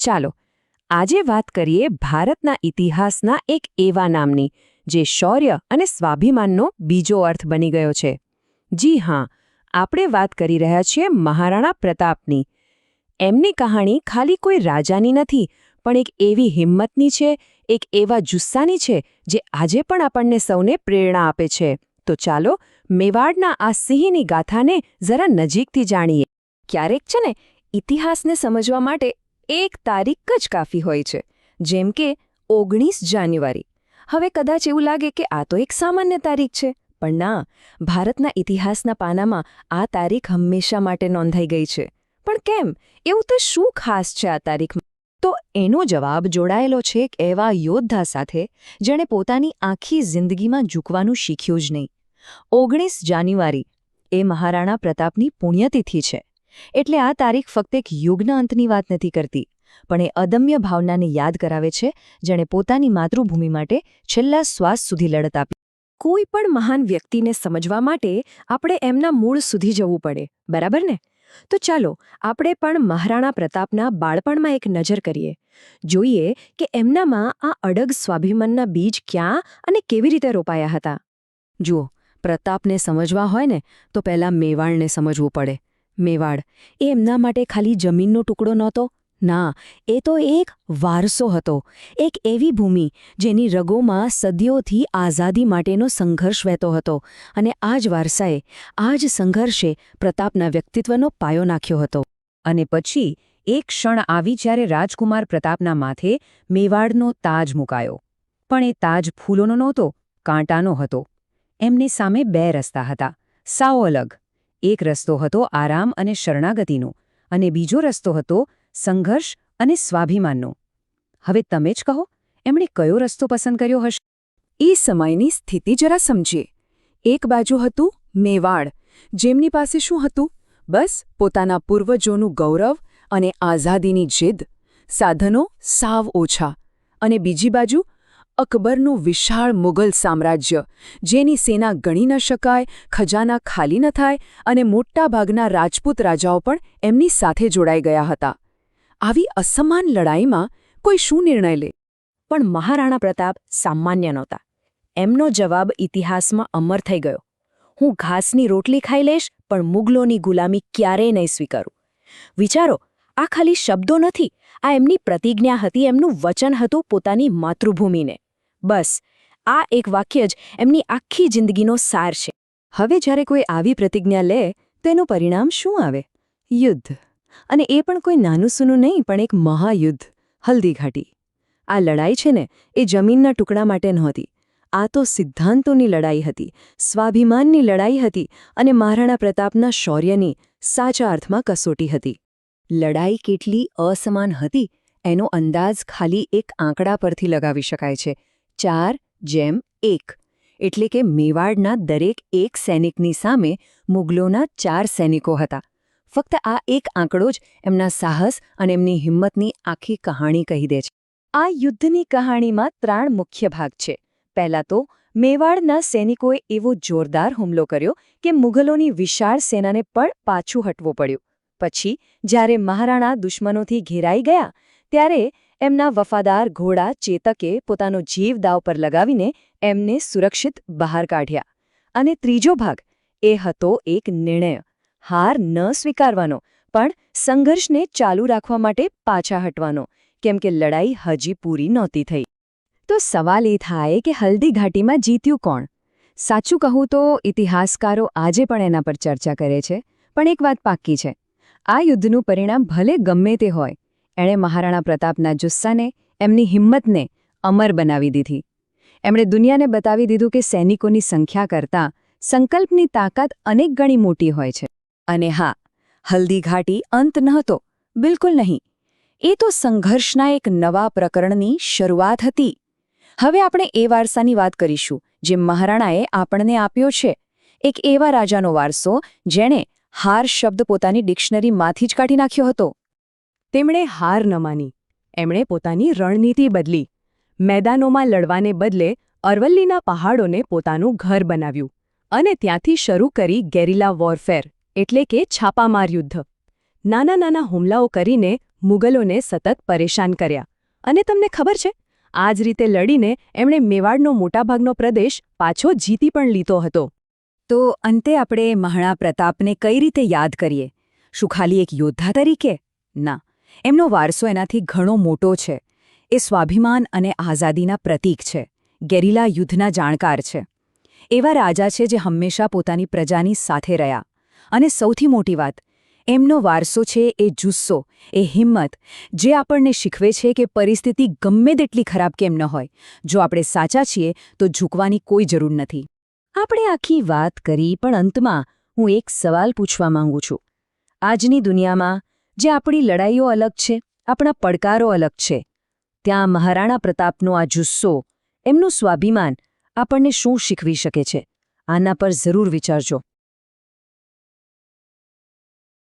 ચાલો, આજે વાત કરીએ ભારતના ઇતિહાસના એક એવા નામની, જે શૌર્ય અને સ્વાભિમાનનો બીજો અર્થ બની ગયો છે. જી હા, આપણે વાત કરી રહ્યા છીએ મહારાણા પ્રતાપની. એમની કહાણી ખાલી કોઈ રાજાની નથી, પણ એક એવી હિંમતની છે, એક એવા જુસ્સાની છે, જે આજે પણ આપણને સૌને પ્રેરણા આપે છે. તો ચાલો, મેવાડના આ સિંહની ગાથાને જરા નજીકથી જાણીએ. ક્યારેક છે ને, ઇતિહાસને સમજવા માટે એક તારીખ જ કાફી હોય છે, જેમ કે ઓગણીસ જાન્યુઆરી. હવે કદાચ એવું લાગે કે આ તો એક સામાન્ય તારીખ છે, પણ ના, ભારતના ઇતિહાસના પાનામાં આ તારીખ હંમેશા માટે નોંધાઈ ગઈ છે. પણ કેમ? એવું તો શું ખાસ છે આ તારીખમાં? તો એનો જવાબ જોડાયેલો છે એક એવા યોદ્ધા સાથે, જેણે પોતાની આખી જિંદગીમાં ઝૂકવાનું શીખ્યું જ નહીં. ઓગણીસ જાન્યુઆરી એ મહારાણા પ્રતાપની પુણ્યતિથિ છે. એટલે આ તારીખ ફક્ત એક યુગના અંતની વાત નથી કરતી પણ એ અદમ્ય ભાવનાને યાદ કરાવે છે જેણે પોતાની માતૃભૂમિ માટે છેલ્લા શ્વાસ સુધી લડત આપી. કોઈ પણ મહાન વ્યક્તિને સમજવા માટે આપણે એમના મૂળ સુધી જવું પડે બરાબર ને? તો ચાલો આપણે પણ મહારાણા પ્રતાપના બાળપણમાં એક નજર કરીએ. જોઈએ કે એમનામાં આ અડગ સ્વાભિમાનના બીજ ક્યાં અને કેવી રીતે રોપાયા હતા. જુઓ પ્રતાપને સમજવા હોય ને તો પહેલાં મેવાણને સમજવું પડે. મેવાડ. એ એમના માટે ખાલી જમીનનો ટુકડો નહોતો. ના, એ તો એક વારસો હતો. એક એવી ભૂમિ જેની રગોમાં સદીઓથી આઝાદી માટેનો સંઘર્ષ વહેતો હતો અને આ જ વારસાએ આ જ સંઘર્ષે પ્રતાપના વ્યક્તિત્વનો પાયો નાખ્યો હતો. અને પછી, એક ક્ષણ આવી જ્યારે રાજકુમાર પ્રતાપના માથે મેવાડનો તાજ મુકાયો. પણ એ તાજ ફૂલોનો નહોતો, કાંટાનો હતો. એમની સામે બે રસ્તા હતા. સાવ અલગ. એક રસ્તો હતો આરામ અને શરણાગતિનો અને બીજો રસ્તો હતો સંઘર્ષ અને સ્વાભિમાનનો. હવે તમે જ કહો, એમણે કયો રસ્તો પસંદ કર્યો હશે? એ સમયની સ્થિતિ જરા સમજીએ. એક બાજુ હતું મેવાડ, જેમની પાસે શું હતું? બસ પોતાના પૂર્વજોનું ગૌરવ અને આઝાદીની જીદ, સાધનો સાવ ઓછા અને બીજી બાજુ અકબરનું વિશાળ મુઘલ સામ્રાજ્ય, જેની સેના ગણી ન શકાય, ખજાના ખાલી ન થાય અને મોટાભાગના રાજપૂત રાજાઓ પણ એમની સાથે જોડાઈ ગયા હતા. આવી અસમાન લડાઈમાં કોઈ શું નિર્ણય લે? પણ મહારાણા પ્રતાપ સામાન્ય નહોતા. એમનો જવાબ ઇતિહાસમાં અમર થઈ ગયો. હું ઘાસની રોટલી ખાઈ લઈશ, પણ મુગલોની ગુલામી ક્યારેય નહીં સ્વીકારું. વિચારો, આ ખાલી શબ્દો નથી, આ એમની પ્રતિજ્ઞા હતી, એમનું વચન હતું પોતાની માતૃભૂમિને. બસ, આ એક વાક્ય જ એમની આખી જિંદગીનો સાર છે. હવે જ્યારે કોઈ આવી પ્રતિજ્ઞા લે, તો એનું પરિણામ શું આવે? યુદ્ધ. અને એ પણ કોઈ નાનું સૂનું નહીં, પણ એક મહાયુદ્ધ. હલ્દી ઘાટી આ લડાઈ છે ને, એ જમીનના ટુકડા માટે નહોતી. આ તો સિદ્ધાંતોની લડાઈ હતી, સ્વાભિમાનની લડાઈ હતી અને મહારાણા પ્રતાપના શૌર્યની સાચા અર્થમાં કસોટી હતી. લડાઈ કેટલી અસમાન હતી, એનો અંદાજ ખાલી એક આંકડા પરથી લગાવી શકાય છે. ચાર જેમ એક. એટલે કે મેવાડના દરેક એક સૈનિકની સામે મુગલોના ચાર સૈનિકો હતા. ફક્ત આ એક આંકડો જ એમના સાહસ અને એમની હિંમતની આખી કહાણી કહી દે છે. આ યુદ્ધની કહાણીમાં ત્રણ મુખ્ય ભાગ છે. પહેલા તો, મેવાડના સૈનિકોએ એવો જોરદાર હુમલો કર્યો કે મુઘલોની વિશાળ સેનાને પણ પાછું હટવું પડ્યું. પછી, જ્યારે મહારાણા દુશ્મનોથી ઘેરાઈ ગયા, ત્યારે એમના વફાદાર ઘોડા ચેતકે પોતાનો જીવ દાવ પર લગાવીને એમને સુરક્ષિત બહાર કાઢ્યા. અને ત્રીજો ભાગ, એ હતો એક નિર્ણય. હાર ન સ્વીકારવાનો, પણ સંઘર્ષને ચાલુ રાખવા માટે પાછા હટવાનો, કેમ કે લડાઈ હજી પૂરી નહોતી થઈ. તો સવાલ એ થાય કે હલ્દી ઘાટીમાં જીત્યું કોણ? સાચું કહું તો ઇતિહાસકારો આજે પણ એના પર ચર્ચા કરે છે, પણ એક વાત પાક્કી છે. આ યુદ્ધનું પરિણામ ભલે ગમે તે હોય એણે મહારાણા પ્રતાપના જુસ્સાને, એમની હિંમતને અમર બનાવી દીધી. એમણે દુનિયાને બતાવી દીધું કે સૈનિકોની સંખ્યા કરતાં સંકલ્પની તાકાત અનેક ગણી મોટી હોય છે. અને હા, હલ્દી ઘાટી અંત નહોતો, બિલકુલ નહીં. એ તો સંઘર્ષના એક નવા પ્રકરણની શરૂઆત હતી. હવે આપણે એ વારસાની વાત કરીશું, જે મહારાણાએ આપણને આપ્યો છે. એક એવા રાજાનો વારસો, જેણે હાર શબ્દ પોતાની ડિક્શનરીમાંથી જ કાઢી નાખ્યો હતો. તેમણે હાર ન માની. એમણે પોતાની રણનીતિ બદલી. મેદાનોમાં લડવાને બદલે અરવલ્લીના પહાડોને પોતાનું ઘર બનાવ્યું અને ત્યાંથી શરૂ કરી ગેરિલા વોરફેર એટલે કે છાપામાર યુદ્ધ. નાના નાના હુમલાઓ કરીને મુગલોને સતત પરેશાન કર્યા. અને તમને ખબર છે આ જ રીતે લડીને એમણે મેવાડનો મોટાભાગનો પ્રદેશ પાછો જીતી પણ લીધો હતો. તો અંતે આપણે મહાણા પ્રતાપને કઈ રીતે યાદ કરીએ? શું ખાલી એક યોદ્ધા તરીકે? ના. એમનો વારસો એનાથી ઘણો મોટો છે. એ સ્વાભિમાન અને આઝાદીના પ્રતીક છે. ગેરિલા યુદ્ધના જાણકાર છે. એવા રાજા છે જે હંમેશા પોતાની પ્રજાની સાથે રહ્યા. અને સૌથી મોટી વાત, એમનો વારસો છે એ જુસ્સો, એ હિંમત, જે આપણને શીખવે છે કે પરિસ્થિતિ ગમે તેટલી ખરાબ કેમ ન હોય. જો આપણે સાચા છીએ, તો ઝૂકવાની કોઈ જરૂર નથી. આપણે આખી વાત કરી, પણ અંતમાં હું એક સવાલ પૂછવા માંગુ છું. આજની દુનિયામાં જે આપણી લડાઈઓ અલગ છે, આપણા પડકારો અલગ છે. ત્યાં મહારાણા પ્રતાપનો આ જુસ્સો, એમનું સ્વાભિમાન આપણને શું શીખવી શકે છે? આના પર જરૂર વિચારજો.